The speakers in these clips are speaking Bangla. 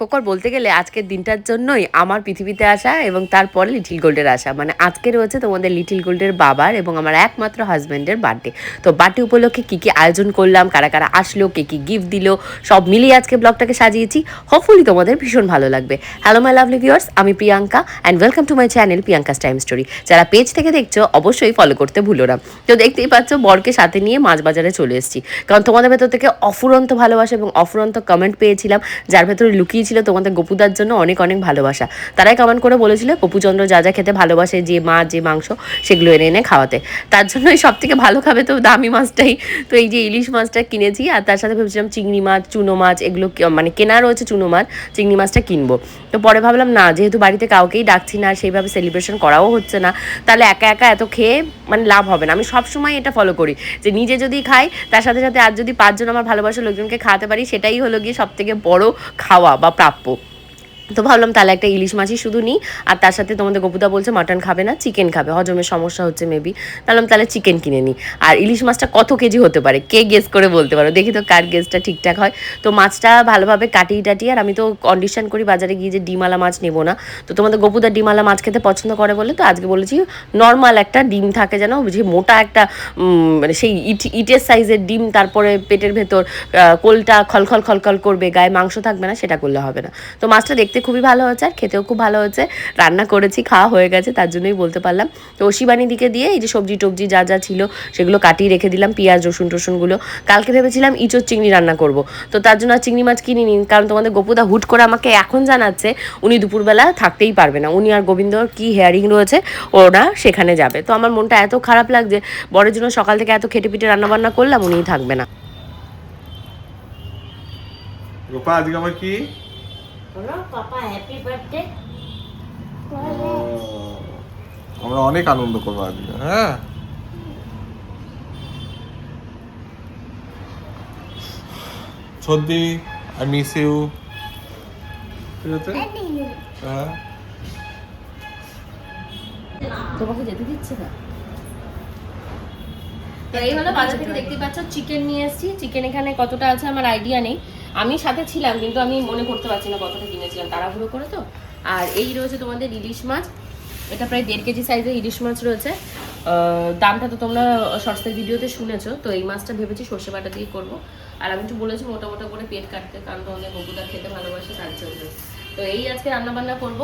প্রকার বলতে গেলে আজকের দিনটার জন্যই আমার পৃথিবীতে আসা এবং তারপরে লিটিল গোল্ডের আসা। মানে আজকে রয়েছে তোমাদের লিটিল গোল্ডের বাবার এবং আমার একমাত্র হাজব্যান্ডের বার্থডে তো বার্থডে উপলক্ষে কী কী আয়োজন করলাম, কারা কারা আসলো, কে কী গিফট দিল, সব মিলিয়ে আজকে ব্লগটাকে সাজিয়েছি। হোপফুলি তোমাদের ভীষণ ভালো লাগবে। হ্যালো মাই লাভলি ভিউয়ার্স আমি Priyanka and welcome to my channel Priyanka's time story যারা পেজ থেকে দেখছ, অবশ্যই ফলো করতে ভুলো না। তো দেখতেই পাচ্ছ, বরকে সাথে নিয়ে মাছ বাজারে চলে এসেছি। কারণ তোমাদের ভেতর থেকে অফুরন্ত ভালোবাসা এবং অফুরন্ত কমেন্ট পেয়েছিলাম, যার ভেতরে লুকিয়ে ছিল তোমাদের গপুদার জন্য অনেক অনেক ভালোবাসা। তারাই কমেন্ট করে বলেছিল, গপুচন্দ্র যা যা খেতে ভালোবাসে, যে মাছ যে মাংস, সেগুলো এনে এনে খাওয়াতে। তার জন্যই সব থেকে ভালো খাবে তো দামি মাছটাই। তো এই যে ইলিশ মাছটা কিনেছি, আর তার সাথে ভেবেছিলাম চিংড়ি মাছ, চুনো মাছ, এগুলো মানে কেনা রয়েছে চুনো মাছ, চিংড়ি মাছটা কিনবো। তো পরে ভাবলাম, না, যেহেতু বাড়িতে কাউকেই ডাকছি না, সেইভাবে সেলিব্রেশন করাও হচ্ছে না, তাহলে একা একা এত খেয়ে মানে লাভ হবে না। আমি সবসময় এটা ফলো করি, যে নিজে যদি খাই, তার সাথে সাথে আর যদি পাঁচজন আমার ভালোবাসার লোকজনকে খাওয়াতে পারি, সেটাই হলো গিয়ে সব থেকে বড় খাওয়া বা Gestapo. তো ভাবলাম তাহলে একটা ইলিশ মাছই শুধু নিই। আর তার সাথে তোমাদের গপুদা বলছে মাটন খাবে না চিকেন খাবে। হজমের সমস্যা হচ্ছে মেবি ভাবলাম তাহলে চিকেন কিনে নিই। আর ইলিশ মাছটা কত কেজি হতে পারে? কে গেস করে বলতে পারো? দেখি তো কার গেসটা ঠিকঠাক হয়। তো মাছটা ভালোভাবে কাটিয়ে টাটিয়ে, আর আমি তো কন্ডিশন করি বাজারে গিয়ে যে ডিমালা মাছ নেব না। তো তোমাদের গপুদা ডিমালা মাছ খেতে পছন্দ করে বলে তো আজকে বলেছি নর্মাল একটা ডিম থাকে যেন যে মোটা একটা মানে সেই ইট, ইটের সাইজের ডিম, তারপরে পেটের ভেতর কোলটা খলখল খলখল করবে, গায়ে মাংস থাকবে না, সেটা করলে হবে না। তো মাছটা দেখতে খুবই ভালো হয়েছে আর খেতেও খুব ভালো হয়েছে। রান্না করেছি, খাওয়া হয়ে গেছে, তার জন্যই বলতে পারলাম। তো শিবানী দিকে দিয়ে এই যে সবজি টবজি যা যা ছিল সেগুলো কাটিয়ে রেখে দিলাম, পেঁয়াজ, রসুন টসুনগুলো। কালকে ভেবেছিলাম ইঁচোর চিংড়ি রান্না করব। তো তার জন্য আর চিংড়ি মাছ কিনে নিন কারণ তোমাদের গোপুদা হুট করে আমাকে এখন জানাচ্ছে উনি দুপুরবেলা থাকতেই পারবে না। উনি আর গোবিন্দর কি হেয়ারিং রয়েছে, ওরা সেখানে যাবে। তো আমার মনটা এত খারাপ লাগছে, বরের জন্য সকাল থেকে এত খেটে পিটে রান্নাবান্না করলাম, উনিই থাকবে না। রূপা, আজকে আমার কি? বলো পাপা হ্যাপি বার্থডে আমরা অনেক আনন্দ করব আজকে। হ্যাঁ। সর্দি আই মিস ইউ হ্যাঁ। তোমাকে যেতে দিচ্ছে না? তো এই হলো বাজার থেকে দেখতে পাচ্ছ চিকেন নিয়ে এসেছি। চিকেন এখানে কতটা আছে আমার আইডিয়া নেই। আমি সাথে ছিলাম, কিন্তু আমি মনে করতে পারছি না কতটা কিনেছিলাম, তাড়াহুড়ো করে তো। আর এই রয়েছে তোমাদের ইলিশ মাছ। এটা প্রায় দেড় কেজি সাইজের ইলিশ মাছ রয়েছে। দামটা তো তোমরা শর্টসের ভিডিওতে শুনেছো, তো এই মাছটা ভেবেছি সর্ষে বাটা দিয়ে করব। আর আমি একটু বলেছি মোটা মোটা করে পেট কাটতে, কারণ তোমাদের বকুটা খেতে ভালোবাসে, তার জন্য। তো এই আজকে রান্না বান্না করব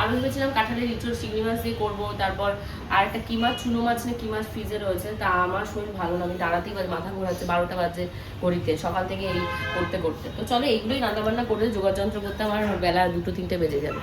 আমি ভেবেছিলাম কাঁঠালের ইঁচড় চিংড়ি মাছ দিয়ে করব, তারপর আর একটা কি মাছ, চুনো মাছ না কি মাছ ফ্রিজে রয়েছে, তা আমার শরীর ভালো না, আমি দাঁড়াতেই বাজে মাথা ঘোরাচ্ছে, বারোটা বাজে ঘড়িতে, সকাল থেকে এই করতে করতে। তো চলো এইগুলোই রান্না বান্না করে যোগাযন্ত্র করতে আমার বেলা দুটো তিনটে বেজে যাবে।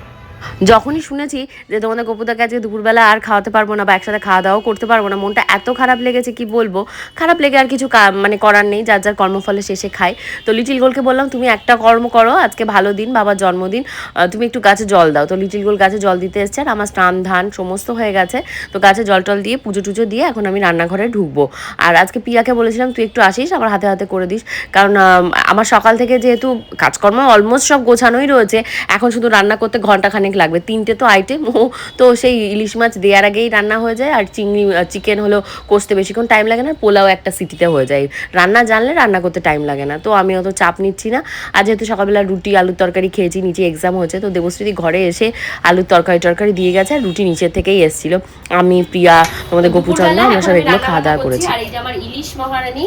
যখনই শুনেছি যে তোমাদের গপুদাকে আজকে দুপুরবেলা আর খাওয়াতে পারব না বা একসাথে খাওয়া দাওয়াও করতে পারব না, মনটা এত খারাপ লেগেছে, কি বলব? খারাপ লেগে আর কিছু মানে করার নেই, যার যার কর্মফলে শেষে খায়। তো লিটিল গোলকে বললাম, তুমি একটা কর্ম করো, আজকে ভালো দিন, বাবার জন্মদিন তুমি একটু গাছে জল দাও। তো লিটিল গোল গাছে জল দিতে এসছে আর আমার স্নান, ধান সমস্ত হয়ে গেছে। তো গাছে জল টল দিয়ে পুজো টুজো দিয়ে এখন আমি রান্নাঘরে ঢুকবো। আর আজকে পিয়াকে বলেছিলাম, তুই একটু আসিস, আমার হাতে হাতে করে দিস। কারণ আমার সকাল থেকে যেহেতু কাজকর্ম অলমোস্ট সব গোছানোই রয়েছে, এখন শুধু রান্না করতে ঘণ্টা খানেক লাগবে। তিনটে তো আইটেম ও তো সেই ইলিশ মাছ দেওয়ার আগেই রান্না হয়ে যায় আর চিংড়ি চিকেন হলো কষতে বেশিক্ষণ টাইম লাগে না পোলাও একটা সিটিতে হয়ে যায়। রান্না জানলে রান্না করতে টাইম লাগে না তো আমি অত চাপ নিচ্ছি না। আর যেহেতু সকালবেলা রুটি আলুর তরকারি খেয়েছি নিচে এক্সাম হয়েছে তো দেবশ্রী ঘরে এসে আলুর তরকারি টরকারি দিয়ে গেছে আর রুটি নিচের থেকেই এসেছিল। আমি প্রিয়া তোমাদের গোপু চন্দ্র আমরা সব এগুলো খাওয়া দাওয়া করেছি। আর এই যে আমার ইলিশ মহারানী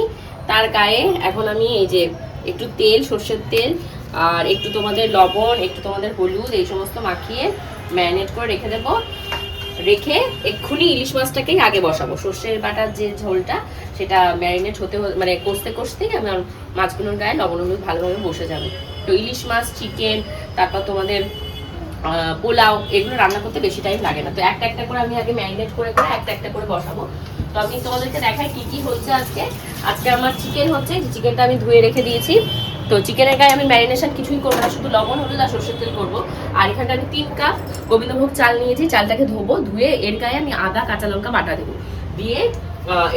তার গায়ে এখন আমি এই যে একটু তেল সর্ষের তেল আর একটু তোমাদের লবণ, একটু তোমাদের হলুদ, এই সমস্ত মাখিয়ে ম্যারিনেট করে রেখে দেবো। রেখে এক্ষুনি ইলিশ মাছটাকেই আগে বসাবো। সর্ষের বাটার যে ঝোলটা, সেটা ম্যারিনেট হতে মানে কষতে কষতেই আমার মাছগুলোর গায়ে লবণ হলুদ ভালোভাবে বসে যাবে। তো ইলিশ মাছ, চিকেন, তারপর তোমাদের পোলাও, এগুলো রান্না করতে বেশি টাইম লাগে না। তো একটা একটা করে আমি আগে ম্যারিনেট করে করে একটা একটা করে বসাবো। তো আমি তোমাদেরকে দেখাই কি কি হচ্ছে আজকে। আজকে আমার চিকেন হচ্ছে চিকেনটা আমি ধুয়ে রেখে দিয়েছি। তো চিকেনের গায়ে আমি ম্যারিনেশন কিছুই করব না, শুধু লবণ, হলুদ আর সর্ষের তেল করব। আর এখানটা আমি তিন কাপ গোবিন্দভোগ চাল নিয়েছি, চালটাকে ধোবো, ধুয়ে এর গায়ে আমি আদা, কাঁচা লঙ্কা বাটা দেবো। দিয়ে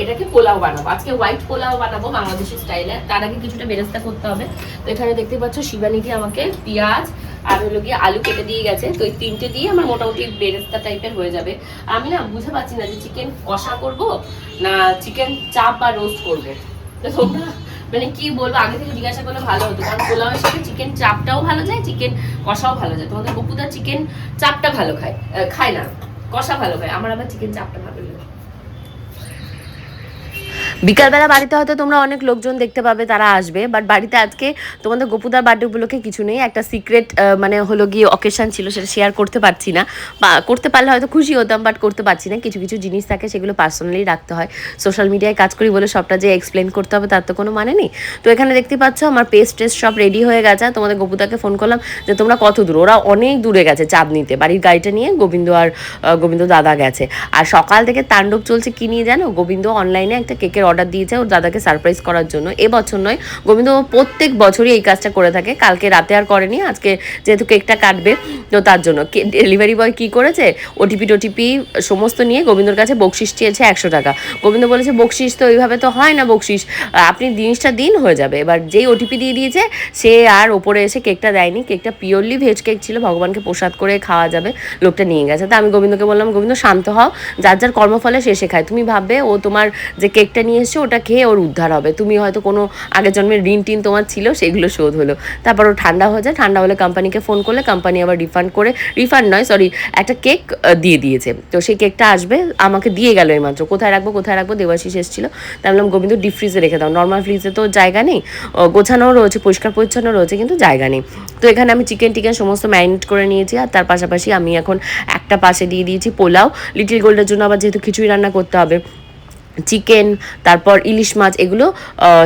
এটাকে পোলাও বানাবো। আজকে হোয়াইট পোলাও বানাবো বাংলাদেশি স্টাইলে তার আগে কিছুটা বেরেস্তা করতে হবে। তো এখানে দেখতে পাচ্ছ শিবানীকে আমাকে পেঁয়াজ আর হলো গিয়ে আলু কেটে দিয়ে গেছে। তো এই তিনটে দিয়ে আমার মোটামুটি বেরেস্তা টাইপের হয়ে যাবে। আমি না বুঝে পারছি না যে চিকেন কষা করব না চিকেন চাপ বা রোস্ট করব। তো তোমরা মানে কি বলব, আগে থেকে জিজ্ঞাসা করলে ভালো হতো। কারণ পোলাওয়ের সাথে চিকেন চাপটাও ভালো যায় চিকেন কষাও ভালো যায়। তোমাদের গপুদা চিকেন চাপটা ভালো খায় খায় না, কষা ভালো খায়। আমার আবার চিকেন চাপটা ভালো লাগে। বিকালবেলা বাড়িতে হয়তো তোমরা অনেক লোকজন দেখতে পাবে, তারা আসবে। বাট বাড়িতে আজকে তোমাদের গোপুদার বার্থডে উপলক্ষে কিছু নেই। একটা সিক্রেট মানে হলো গিয়ে অকেশন ছিল, সেটা শেয়ার করতে পারছি না। বা করতে পারলে হয়তো খুশি হতাম বাট করতে পারছি না। কিছু কিছু জিনিস থাকে, সেগুলো পার্সোনালি রাখতে হয়। সোশ্যাল মিডিয়ায় কাজ করি বলে সবটা যে এক্সপ্লেন করতে হবে, তার তো কোনো মানে নেই। তো এখানে দেখতে পাচ্ছ, আমার পেস্ট টেস্ট সব রেডি হয়ে গেছে। তোমাদের গোপুদাকে ফোন করলাম যে, তোমরা কত দূর? ওরা অনেক দূরে গেছে চাঁদ নিতে বাড়ির গাড়িটা নিয়ে গোবিন্দ আর গোবিন্দ দাদা গেছে। আর সকাল থেকে তাণ্ডব চলছে, কি নিয়ে জানো? গোবিন্দ অনলাইনে একটা কেকের অর্ডার দিয়েছে ওর দাদাকে সারপ্রাইজ করার জন্য। এবছর নয় গোবিন্দ প্রত্যেক বছরই এই কাজটা করে থাকে। কালকে রাতে আর করেনি, আজকে যেহেতু কেকটা কাটবে, তো তার জন্য। ডেলিভারি বয় কি করেছে? ওটিপি টোটিপি সমস্ত নিয়ে গোবিন্দর কাছে বকশিস চেয়েছে একশো টাকা। গোবিন্দ বলেছে, বকশিস তো ওইভাবে তো হয় না বকশিস। আপনি জিনিসটা দিন, হয়ে যাবে। এবার যেই ওটিপি দিয়ে দিয়েছে, সে আর ওপরে এসে কেকটা দেয়নি। কেকটা পিওরলি ভেজ কেক ছিল, ভগবানকে প্রসাদ করে খাওয়া যাবে, লোকটা নিয়ে গেছে। তা আমি গোবিন্দকে বললাম, গোবিন্দ, শান্ত হও। যার যার কর্মফলে সে শেখায় তুমি ভাববে, ও তোমার যে কেকটা নিয়ে এসছে ওটা খেয়ে ওর উদ্ধার হবে। তুমি হয়তো কোনো আগের জন্মের ঋণ টিন তোমার ছিল, সেগুলো শোধ হলো। তারপর ও ঠান্ডা হয়ে যায়, ঠান্ডা হলে কোম্পানিকে ফোন করলে কোম্পানি আবার রিফান্ড করে রিফান্ড নয় সরি একটা কেক দিয়ে দিয়েছে। তো সেই কেকটা আসবে, আমাকে দিয়ে গেল এইমাত্র। কোথায় রাখব কোথায় রাখব, দেবাশিস এসেছিল। তাই বললাম, গোবিন্দ ডিপ ফ্রিজে রেখে দাও। নর্মাল ফ্রিজে তো জায়গা নেই গোছানোও রয়েছে, পরিষ্কার পরিচ্ছন্ন রয়েছে, কিন্তু জায়গা নেই। তো এখানে আমি চিকেন টিকেন সমস্ত ম্যারিনেট করে নিয়েছি, আর তার পাশাপাশি আমি এখন একটা পাশে দিয়ে দিয়েছি পোলাও। লিটিল গোল্ডের জন্য আবার যেহেতু খিচুড়ি রান্না করতে হবে চিকেন, তারপর ইলিশ মাছ, এগুলো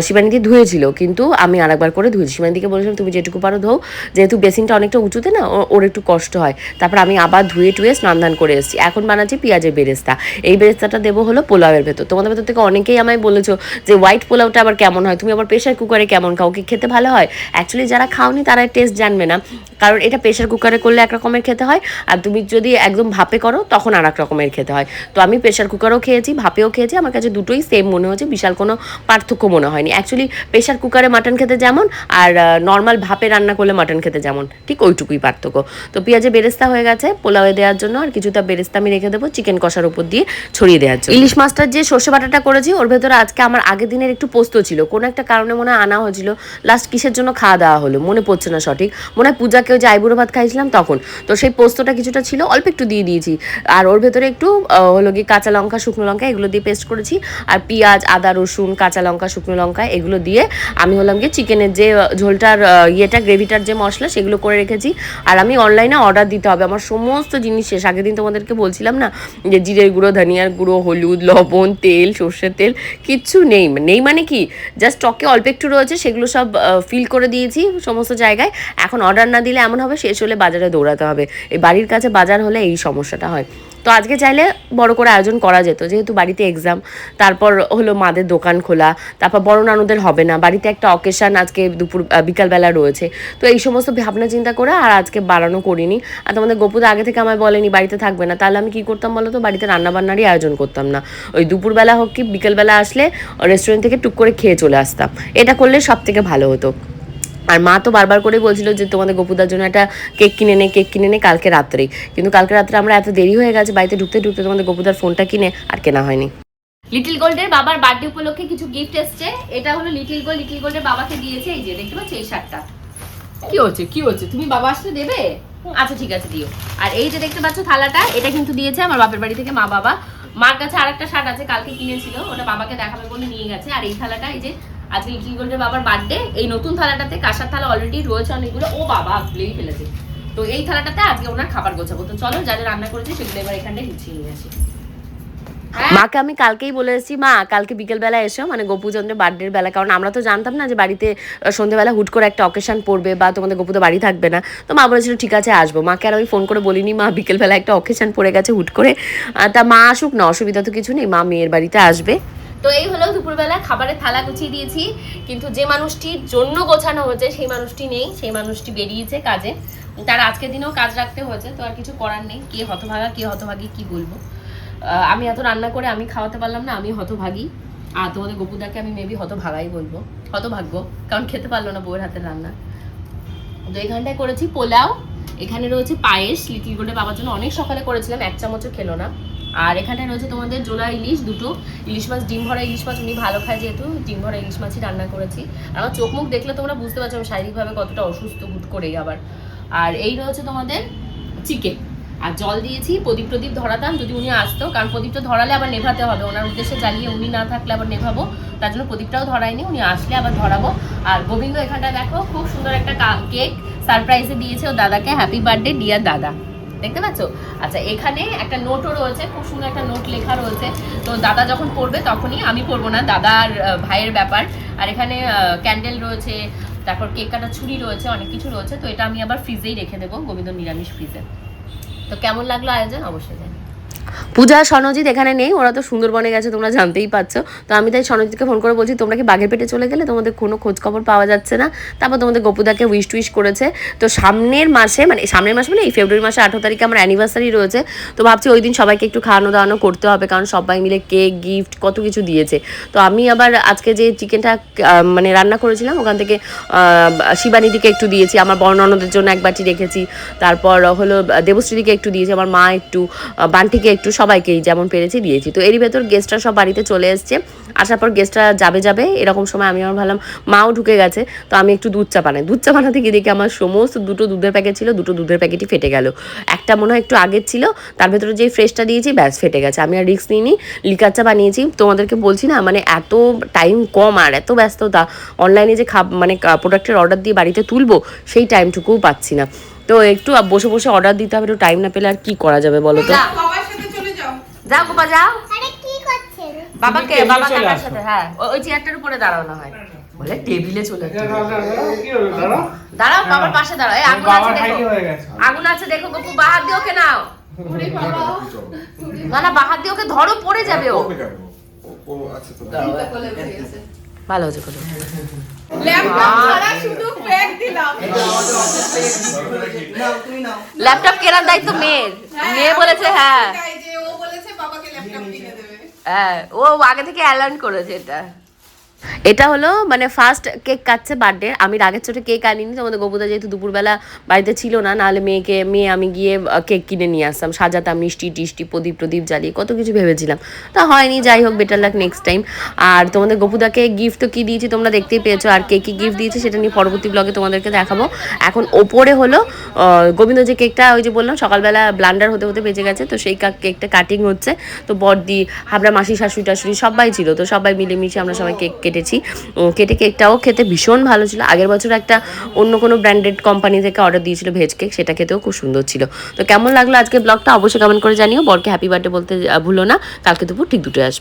শিবানীদি ধুয়েছিল। কিন্তু আমি আরেকবার করে ধুয়েছি। শিবানীদিকে বলেছিলাম, তুমি যেটুকু পারো ধো যেহেতু বেসিনটা অনেকটা উঁচুতে না ওর একটু কষ্ট হয়। তারপর আমি আবার ধুয়ে টুয়ে স্নান ধান করে এসেছি। এখন বানাচ্ছি পেঁয়াজের বেরেস্তা। এই বেরেস্তাটা দেবো হলো পোলাওয়ের ভেতর। তোমাদের ভেতর থেকে অনেকেই আমায় বলেছ যে, হোয়াইট পোলাওটা আবার কেমন হয়? তুমি আবার প্রেশার কুকারে কেমন খাও? কি খেতে ভালো হয়? অ্যাকচুয়ালি যারা খাওনি, তারা টেস্ট জানবে না। কারণ এটা প্রেশার কুকারে করলে এক রকমের খেতে হয়। আর তুমি যদি একদম ভাপে করো, তখন আর এক রকমের খেতে হয়। তো আমি প্রেশার কুকারও খেয়েছি, ভাপেও খেয়েছি। আমার কাছে দুটোই সেম মনে হচ্ছে, বিশাল কোনো পার্থক্য মনে হয়নি। অ্যাকচুয়ালি প্রেশার কুকারে মাটন খেতে যেমন, আর নর্মাল ভাপে রান্না করলে মাটন খেতে যেমন, ঠিক ওইটুকুই পার্থক্য। তো পেঁয়াজে বেরেস্তা হয়ে গেছে পোলাওয়ে দেওয়ার জন্য, আর কিছুটা বেরেস্তা আমি রেখে দেবো চিকেন কষার উপর দিয়ে ছড়িয়ে দেওয়ার জন্য। ইলিশ মাছটার যে সর্ষে বাটাটা করেছি, ওর ভেতরে আজকে আমার আগের দিনের একটু পোস্ত ছিল। কোনো একটা কারণে মনে হয় আনা হয়েছিল। লাস্ট কিসের জন্য খাওয়া দাওয়া হলো, মনে পড়ছে না সঠিক। মনে হয় পূজাকেও যে আইবুড়ো ভাত খাইছিলাম তখন। তো সেই পোস্তটা কিছুটা ছিল, অল্প একটু দিয়ে দিয়েছি। আর ওর ভেতরে একটু হলো কি কাঁচা লঙ্কা, শুকনো লঙ্কা, এগুলো দিয়ে পেস্ট করেছি। আর পেঁয়াজ, আদা, রসুন, কাঁচা লঙ্কা, শুকনো লঙ্কা, এগুলো দিয়ে আমি হলাম গিয়ে চিকেনের যে ঝোলটার ইয়েটা, গ্রেভিটার যে মশলা, সেগুলো করে রেখেছি। আর আমি অনলাইনে অর্ডার দিতে হবে। আমার সমস্ত জিনিস শেষ। আগের দিন তোমাদেরকে বলছিলাম না যে, জিরের গুঁড়ো, ধনিয়ার গুঁড়ো, হলুদ, লবণ, তেল, সর্ষের তেল, কিচ্ছু নেই। নেই মানে কি? জাস্ট স্টকে অল্প একটু রয়েছে, সেগুলো সব ফিল করে দিয়েছি সমস্ত জায়গায়। এখন অর্ডার না দিলে এমন হবে, শেষ হলে বাজারে দৌড়াতে হবে। এই বাড়ির কাছে বাজার হলে এই সমস্যাটা হয়। তো আজকে চাইলে বড় করে আয়োজন করা যেত, যেহেতু বাড়িতে এক্সাম তারপর হলো মাদের দোকান খোলা, তারপর বড় নানুদের হবে না, বাড়িতে একটা অকেশন আজকে দুপুর বিকালবেলা রয়েছে। তো এই সমস্ত ভাবনা চিন্তা করে আর আজকে বাড়ানো করিনি। আর তোমাদের গোপুদা আগে থেকে আমায় বলেনি, বাড়িতে থাকবে না, তাহলে আমি কি করতাম বলো তো? বাড়িতে রান্নাবান্নারই আয়োজন করতাম না। ওই দুপুরবেলা হোক কি, বিকেলবেলা আসলে রেস্টুরেন্ট থেকে টুক করে খেয়ে চলে আসতাম। এটা করলে সব থেকে ভালো হতো। আর মা তো বারবার করে বলছিল যে তোমাদের গোপুদার জন্য একটা কেক কিনে নে কেক কিনে নে কালকে রাত্রেই কিন্তু কালকে রাত্রে আমরা এত দেরি হয়ে গেছে বাড়িতে ঢুকতে ঢুকতে তোমাদের গোপুদার ফোনটা কিনে আর কেনা হয়নি। লিটল গোল্ডের বাবার বার্থডে উপলক্ষে কিছু গিফট এসছে। এটা হলো লিটল গোল্ড লিটল গোল্ডের বাবাকে দিয়েছে এই যে দেখতে পাচ্ছ এই শার্টটা। কি হচ্ছে কি হচ্ছে তুমি বাবা আসলে দেবে? আচ্ছা ঠিক আছে দিও। আর এই যে দেখতে পাচ্ছ থালাটা এটা কিন্তু দিয়েছে আমার বাপের বাড়ি থেকে মা বাবা। মার কাছে আরেকটা শার্ট আছে কালকে কিনেছিল। ওটা বাবাকে দেখাবে বলে নিয়ে গেছে। আর এই থালাটা এই যে আজকে লিটল গোল্ডের বাবার বার্থডে এই নতুন থালাটাতে কাঁসার থালা অলরেডি রয়েছে অনেকগুলো। ও বাবা ভুলেই ফেলেছে। তো এই থালাটাতে আজকে ওনার খাবার গোছাবো। তো চলো, যা যা রান্না করেছে সেগুলো এবার এখানে গুছিয়ে নিয়ে আসি। হ্যাঁ? মাকে আমি কালকেই বলে এসেছি, মা, কালকে বিকেলবেলা এসো। মানে গোপুচন্দ্রের বার্থডের বেলা। কারণ আমরা তো জানতাম না যে বাড়িতে সন্ধ্যেবেলা হুট করে একটা অকেশন পড়বে বা তোমাদের গোপু তো বাড়ি থাকবে না। তো মা বলেছিল, ঠিক আছে, আসব। মাকে আর আমি ফোন করে বলিনি, মা, বিকেলবেলা একটা অকেশন পড়ে গেছে হুট করে। তা মা আসুক, না, অসুবিধা তো কিছু নেই। মা মেয়ের বাড়িতে আসবে। তো এই হলো দুপুরবেলা খাবারের থালা গুছিয়ে দিয়েছি। কিন্তু যে মানুষটির জন্য গোছানো হয়েছে, সেই মানুষটি নেই, সেই মানুষটি বেরিয়েছে কাজে। তার আজকের দিনেও কাজ রাখতে হয়েছে, তো আর কিছু করার নেই, কে হতভাগা, কে হতভাগী, কি বলব? আমি এত রান্না করে আমি খাওয়াতে পারলাম না, আমি হতভাগী। আর তোমাদের গপুদাকে আমি মেবি হতভাগাই বলব, হতভাগ্য, কারণ খেতে পারল না বউয়ের হাতের রান্না। তো এখানটায় করেছি পোলাও, এখানে রয়েছে পায়েস, লিটিল গোল্ডে বাবার জন্য অনেক সকালে করেছিলাম, এক চামচও খেলো না। আর এখানে রয়েছে তোমাদের জোলা ইলিশ দুটো। ইলিশ মাছ, ডিম ভরা ইলিশ মাছ, উনি ভালো খায় যেহেতু, ডিম ভরা ইলিশ মাছই রান্না করেছি। আর আমার চোখ মুখ দেখলে তোমরা বুঝতে পারছ, আমি শারীরিকভাবে কতটা অসুস্থ হুট করেই আবার। আর এই রয়েছে তোমাদের চিকেন। আর জল দিয়েছি, প্রদীপ প্রদীপ ধরাতাম, যদি উনি আসতো, কারণ প্রদীপটা ধরালে আবার নেভাতে হবে। ওনার উদ্দেশ্যে জ্বালিয়ে উনি না থাকলে আবার নেভাবো, তার জন্য প্রদীপটাও ধরাইনি উনি আসলে আবার ধরাবো। আর গোবিন্দ এখানটা দেখো, খুব সুন্দর একটা কেক সারপ্রাইজে দিয়েছে ও দাদাকে, হ্যাপি বার্থডে, ডিয়ার দাদা। দেখতে পাচ্ছ? আচ্ছা এখানে একটা নোটও রয়েছে, খুব সুন্দর একটা নোট লেখা রয়েছে। তো দাদা যখন পড়বে তখনই আমি পড়ব না, দাদার ভাইয়ের ব্যাপার। আর এখানে ক্যান্ডেল রয়েছে, তারপর কেক কাটা ছুরি রয়েছে, অনেক কিছু রয়েছে। তো এটা আমি আবার ফ্রিজেই রেখে দেবো, গোবিন্দ নিরামিষ ফ্রিজে তো কেমন লাগল আয়োজন? অবশ্যই পূজা, সনজিৎ এখানে নেই, ওরা তো সুন্দরবনে গেছে, তোমরা জানতেই পারছ। তো আমি তাই সনজিৎকে ফোন করে বলছি, তোমরা কি বাঘের পেটে চলে গেলে? তোমাদের কোনো খোঁজ খবর পাওয়া যাচ্ছে না। তারপর তোমাদের গপুদাকে উইশ টুইশ করেছে। তো সামনের মাসে মানে সামনের মাসে মানে এই ফেব্রুয়ারি মাসে আঠারো তারিখে আমার অ্যানিভার্সারি রয়েছে। তো ভাবছি ওই দিন সবাইকে একটু খাওয়ানো দাওয়ানো করতে হবে, কারণ সবাই মিলে কেক গিফট কত কিছু দিয়েছে। তো আমি আবার আজকে যে চিকেনটা মানে রান্না করেছিলাম, ওখান থেকে শিবানীদিকে একটু দিয়েছি। আমার বর্ণনদের জন্য এক বাটি রেখেছি। তারপর হলো দেবশ্রীদিকে একটু দিয়েছি, আমার মা একটু বান্টিকে একটু সবাইকেই যেমন পেরেছি দিয়েছি। তো এরই ভেতর গেস্টরা সব বাড়িতে চলে এসছে। আসার পর গেস্টরা যাবে যাবে, এরকম সময় আমি আমার ভাবলাম, মাও ঢুকে গেছে, তো আমি একটু দুধ চা বানাই। দুধ চা বানাতে গিয়ে দেখি আমার সমস্ত দুটো দুধের প্যাকেট ছিল, দুটো দুধের প্যাকেটই ফেটে গেল। একটা মনে হয় একটু আগের ছিল, তার ভেতরে যে ফ্রেশটা দিয়েছি, ব্যাস ফেটে গেছে। আমি আর রিস্ক নিইনি লিকার চা বানিয়েছি। তোমাদেরকে বলছি না মানে এত টাইম কম আর এত ব্যস্ততা। অনলাইনে যে খাব মানে প্রোডাক্টের অর্ডার দিয়ে বাড়িতে তুলবো, সেই টাইমটুকুও পাচ্ছি না। তো একটু বসে বসে অর্ডার দিতে হবে একটু টাইম না পেলে আর কি করা যাবে বলো তো? বাবার সাথে চলে যাও। যাও গোপা যাও। আরে কি করছেন? বাবাকে টেবিলে বাবা কাকার সাথে হ্যাঁ। ওই চেয়ারটার উপরে দাঁড়াও হয়। বলে টেবিলে চলে কি হলো? দাঁড়া দাঁড়াও বাবার পাশে দাঁড়াও। আগুন আছে দেখো। আগুন আছে দেখো গপু বাহার দিয়ে ওকে নাও। না না বাহার দিয়ে ওকে ধরো পড়ে যাবে ও। ও আচ্ছা ভালো হচ্ছে কোনো ল্যাপটপ কেনার দায়িত্ব মেয়ের। মেয়ে বলেছে হ্যাঁ। ও বলেছে দেবে। হ্যাঁ ও আগে থেকে অ্যালার্ন করেছে এটা। এটা হলো মানে ফার্স্ট কেক কাটছে বার্থডে আমি রাগের চোটে কেক আনিনি, তোমাদের গোপুদা যেহেতু দুপুরবেলা বাড়িতে ছিল না, নাহলে মেয়েকে, মেয়ে আমি গিয়ে কেক কিনে নিয়ে আসতাম। সাজাতাম, মিষ্টি টিষ্টি, প্রদীপ প্রদীপ জ্বালিয়ে, কত কিছু ভেবেছিলাম। তা হয়নি, যাই হোক বেটার লাক নেক্সট টাইম আর তোমাদের গোপুদাকে গিফট তো কী দিয়েছি তোমরা দেখতেই পেয়েছ, আর কে কী গিফট দিয়েছে সেটা নিয়ে পরবর্তী ব্লগে তোমাদেরকে দেখাবো। এখন ওপরে হলো গোবিন্দ যে কেকটা ওই যে বললাম, সকালবেলা ব্লান্ডার হতে হতে বেজে গেছে, তো সেই কেকটা কাটিং হচ্ছে। তো বড়দি, হাবড়া মাসি শাশুড়ি টাশুড়ি সবাই ছিল, তো সবাই মিলেমিশে আমরা সবাই কেক কেটেছি। কেটে কেকটাও খেতে ভীষণ ভালো ছিল। আগের বছর একটা অন্য কোনো ব্র্যান্ডেড কোম্পানি থেকে অর্ডার দিয়েছিল ভেজ কেক সেটা খেতেও খুব সুন্দর ছিল। তো কেমন লাগল আজকে ব্লগটা অবশ্যই কমেন্ট করে জানিও। বরকে হ্যাপি বার্থডে বলতে ভুলো না। কালকে দুপুর ঠিক দুটোয় আসবে।